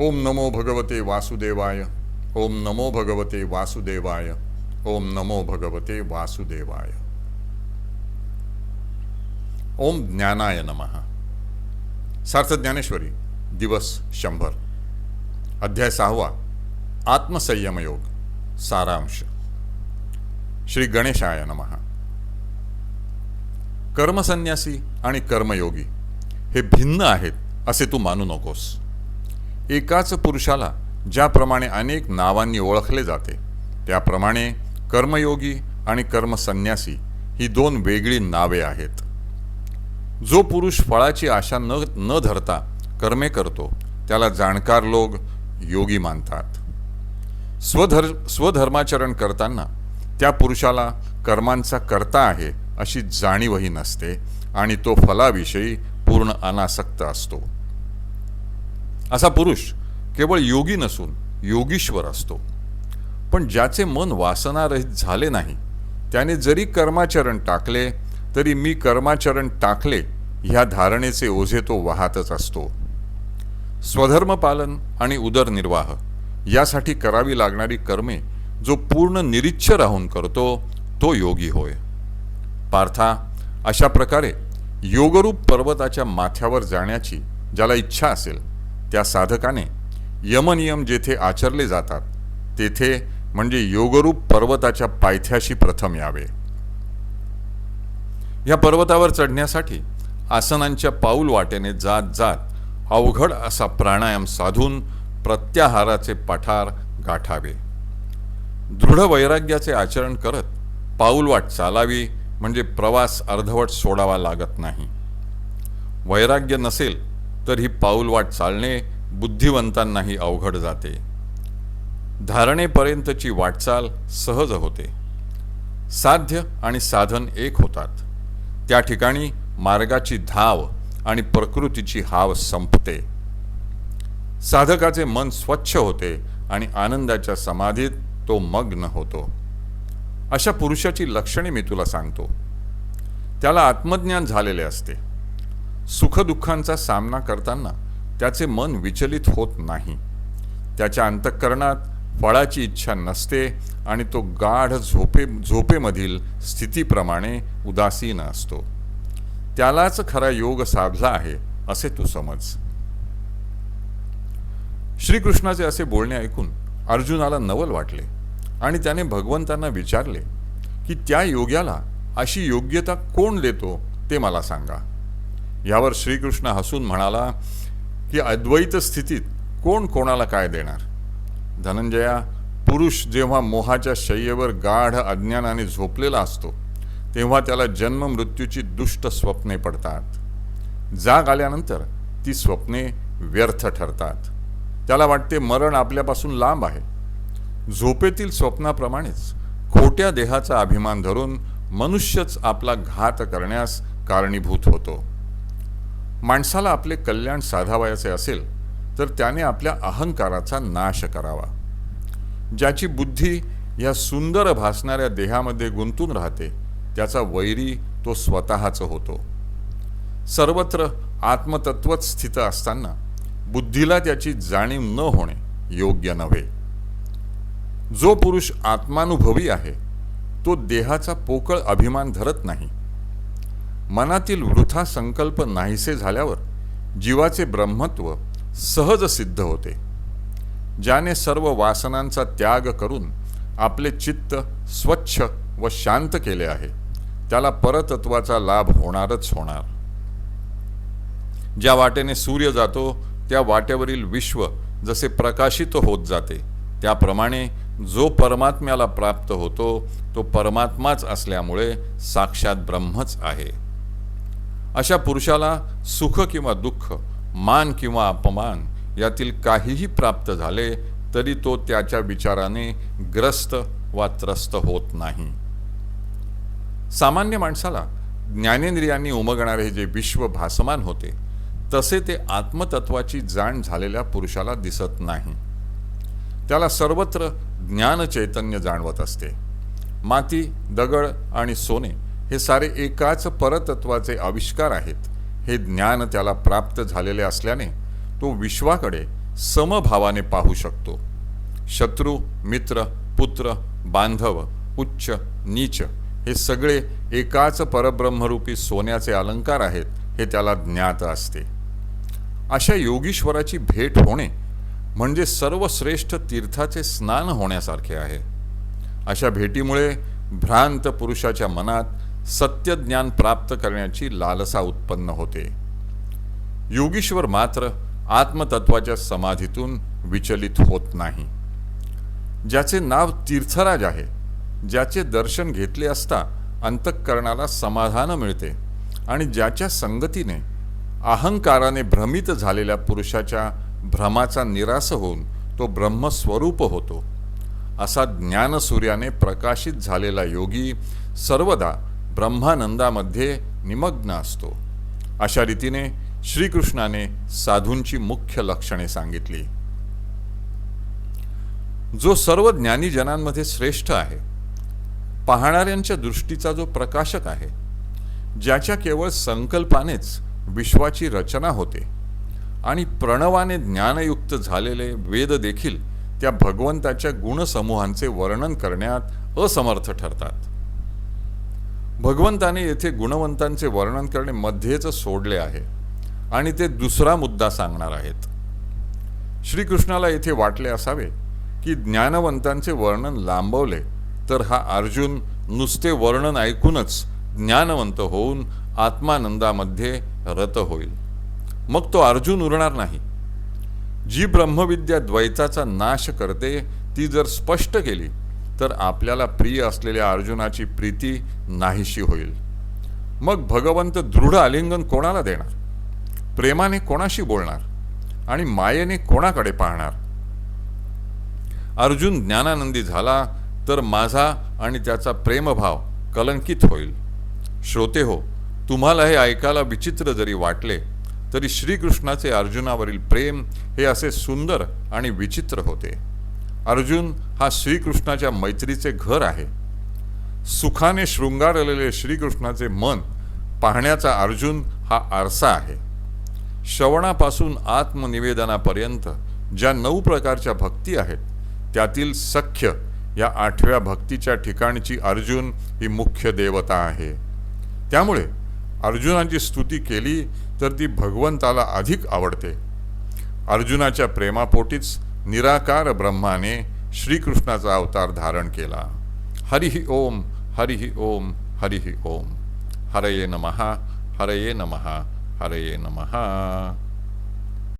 ओम नमो भगवते वासुदेवाय। ओम नमो भगवते वासुदेवाय। ओम नमो भगवते वासुदेवाय। ओम ज्ञानाय नमः। सार्थ ज्ञानेश्वरी दिवस शंभर। अध्याय सहावा आत्मसंयम योग सारांश। श्री गणेशाय नमः। कर्मसन्यासी आणि कर्मयोगी हे भिन्न आहेत असे तू मानू नकोस. एकाच पुरुषाला ज्याप्रमाणे अनेक नावांनी ओळखले जाते त्याप्रमाणे कर्मयोगी आणि कर्मसन्यासी ही दोन वेगळी नावे आहेत. जो पुरुष फळाची आशा न न धरता कर्मे करतो त्याला जाणकार लोक योगी मानतात. स्वधर स्वधर्माचरण करताना त्या पुरुषाला कर्मांचा करता आहे अशी जाणीवही नसते आणि तो फलाविषयी पूर्ण अनासक्त असतो. असा पुरुष केवळ योगी नसून योगीश्वर असतो. पण ज्याचे मन वासनारहित झाले नाही त्याने जरी कर्माचरण टाकले तरी मी कर्माचरण टाकले ह्या धारणेचे ओझे तो वाहतच असतो. स्वधर्मपालन आणि उदरनिर्वाह यासाठी करावी लागणारी कर्मे जो पूर्ण निरीच्छ राहून करतो तो योगी होय. पार्था अशा प्रकारे योगरूप पर्वताच्या माथ्यावर जाण्याची ज्याला इच्छा असेल त्या साधकाने यमनियम जेथे आचरले जातात तेथे म्हणजे योगरूप पर्वताच्या पायथ्याशी प्रथम यावे. या पर्वतावर चढण्यासाठी आसनांच्या पाऊल वाटेने जात जात अवघड असा प्राणायाम साधून प्रत्याहाराचे पठार गाठावे. दृढ वैराग्याचे आचरण करत पाऊलवाट चालावी म्हणजे प्रवास अर्धवट सोडावा लागत नाही. वैराग्य नसेल तर ही पाऊलवाट चालणे बुद्धिवंतांनाही अवघड जाते. धारणेपर्यंतची वाटचाल सहज होते. साध्य आणि साधन एक होतात. त्या ठिकाणी मार्गाची धाव आणि प्रकृतीची हाव संपते. साधकाचे मन स्वच्छ होते आणि आनंदाच्या समाधीत तो मग्न होतो. अशा पुरुषाची लक्षणे मी तुला सांगतो. त्याला आत्मज्ञान झालेले असते. सुखदुःखांचा सामना करताना त्याचे मन विचलित होत नाही. त्याच्या अंतःकरणात फळाची इच्छा नसते आणि तो गाढ झोपे झोपेमधील स्थितीप्रमाणे उदासीन असतो. त्यालाच खरा योग साधला आहे असे तू समज. श्रीकृष्णाचे असे बोलणे ऐकून अर्जुनाला नवल वाटले आणि त्याने भगवंतांना विचारले की त्या योग्याला अशी योग्यता कोण देतो ते मला सांगा. यावर श्रीकृष्ण हसून म्हणाला की अद्वैत स्थितीत कोण कोणाला काय देणार? धनंजया पुरुष जेव्हा मोहाच्या शय्येवर गाढ अज्ञानाने झोपलेला असतो तेव्हा त्याला जन्म मृत्यूची दुष्ट स्वप्ने पडतात. जाग आल्यानंतर ती स्वप्ने व्यर्थ ठरतात. त्याला वाटते मरण आपल्यापासून लांब आहे. झोपेतील स्वप्नाप्रमाणेच खोट्या देहाचा अभिमान धरून मनुष्यच आपला घात करण्यास कारणीभूत होतो. माणसाला आपले कल्याण साधावायचे असेल तर त्याने आपल्या अहंकाराचा नाश करावा. ज्याची बुद्धी या सुंदर भासणाऱ्या देहामध्ये गुंतून राहते त्याचा वैरी तो स्वतःच होतो. सर्वत्र आत्मतत्वच स्थित असताना बुद्धीला त्याची जाणीव न होणे योग्य नव्हे. जो पुरुष आत्मानुभवी आहे तो देहाचा पोकळ अभिमान धरत नाही. मनातील वृथा संकल्प नाहीसे झाल्यावर जीवाचे ब्रह्मत्व सहज सिद्ध होते. ज्याने सर्व वासनांचा त्याग करून आपले चित्त स्वच्छ व शांत केले आहे त्याला परतत्वाचा लाभ होणारच होणार. ज्या वाटेने सूर्य जातो त्या वाटेवरील विश्व जसे प्रकाशित होत जाते त्याप्रमाणे जो परमात्म्याला प्राप्त होतो तो परमात्माच असल्यामुळे साक्षात ब्रह्मच आहे. अशा पुरुषाला सुख किंवा दुःख मान किंवा अपमान यातील काहीही प्राप्त झाले तरी तो त्याच्या विचाराने ग्रस्त वा त्रस्त होत नाही. सामान्य माणसाला ज्ञानेंद्रियांनी उमगणारे जे विश्व भासमान होते तसे ते आत्मतत्वाची जाण झालेल्या पुरुषाला दिसत नाही. त्याला सर्वत्र ज्ञान चैतन्य जाणवत असते. माती दगड आणि सोने हे सारे एकाच परतत्वाचे आविष्कार आहेत. हे ज्ञान त्याला प्राप्त झालेले असल्याने तो विश्वाकडे समभावाने पाहू शकतो. शत्रू मित्र पुत्र बांधव उच्च नीच हे सगळे एकाच परब्रह्मरूपी सोन्याचे अलंकार आहेत हे त्याला ज्ञात असते. अशा योगीश्वराची भेट होणे म्हणजे सर्वश्रेष्ठ तीर्थाचे स्नान होण्यासारखे आहे. अशा भेटीमुळे भ्रांत पुरुषाच्या मनात सत्यज्ञान प्राप्त करण्याची लालसा उत्पन्न होते. योगीश्वर मात्र आत्मतत्वाच्या समाधीतून विचलित होत नाही. ज्याचे नाव तीर्थराज आहे ज्याचे दर्शन घेतले असता अंतःकरणाला समाधान मिळते आणि ज्याच्या संगतीने अहंकाराने भ्रमित झालेल्या पुरुषाच्या भ्रमाचा निरास होऊन तो ब्रह्मस्वरूप होतो. असा ज्ञानसूर्याने प्रकाशित झालेला योगी सर्वदा ब्रह्मानंदामध्ये निमग्न असतो. अशा रीतीने श्रीकृष्णाने साधूंची मुख्य लक्षणे सांगितली. जो सर्व ज्ञानीजनांमध्ये श्रेष्ठ आहे पाहणाऱ्यांच्या दृष्टीचा जो प्रकाशक आहे ज्याच्या केवळ संकल्पानेच विश्वाची रचना होते आणि प्रणवाने ज्ञानयुक्त झालेले वेद देखील त्या भगवंताच्या गुणसमूहांचे वर्णन करण्यात असमर्थ ठरतात. भगवंताने येथे गुणवंतांचे वर्णन करणे मध्येच सोडले आहे. आणि ते दुसरा मुद्दा सांगणार आहेत. श्रीकृष्णाला येथे वाटले असावे की ज्ञानवंतांचे वर्णन लांबवले तर हा अर्जुन नुसते वर्णन ऐकूनच ज्ञानवंत होऊन आत्मानंदामध्ये रत होईल. मग तो अर्जुन उरणार नाही. जी ब्रह्मविद्या द्वैताचा नाश करते ती जर स्पष्ट केली तर आपल्याला प्रिय असलेल्या अर्जुनाची प्रीती नाहीशी होईल. मग भगवंत दृढ आलिंगन कोणाला देणार? प्रेमाने कोणाशी बोलणार? आणि मायेने कोणाकडे पाहणार? अर्जुन ज्ञानानंदी झाला तर माझा आणि त्याचा प्रेमभाव कलंकित होईल. श्रोते हो तुम्हाला हे ऐकायला विचित्र जरी वाटले तरी श्रीकृष्णाचे अर्जुनावरील प्रेम हे असे सुंदर आणि विचित्र होते. अर्जुन हा श्रीकृष्णाच्या मैत्रीचे घर आहे. सुखाने शृंगारलेले श्रीकृष्णाचे मन पाहण्याचा अर्जुन हा आरसा आहे. श्रवणापासून आत्मनिवेदनापर्यंत ज्या नऊ प्रकारच्या भक्ती आहेत त्यातील सख्य या आठव्या भक्तीच्या ठिकाणची अर्जुन ही मुख्य देवता आहे. त्यामुळे अर्जुनाची स्तुती केली तर ती भगवंताला अधिक आवडते. अर्जुनाच्या प्रेमापोटीच निराकार ब्रह्माने श्रीकृष्णाचा अवतार धारण केला. हरिः ओम हरिः ओम हरिः ओम. हरये नमः हरये नमः हरये नमः.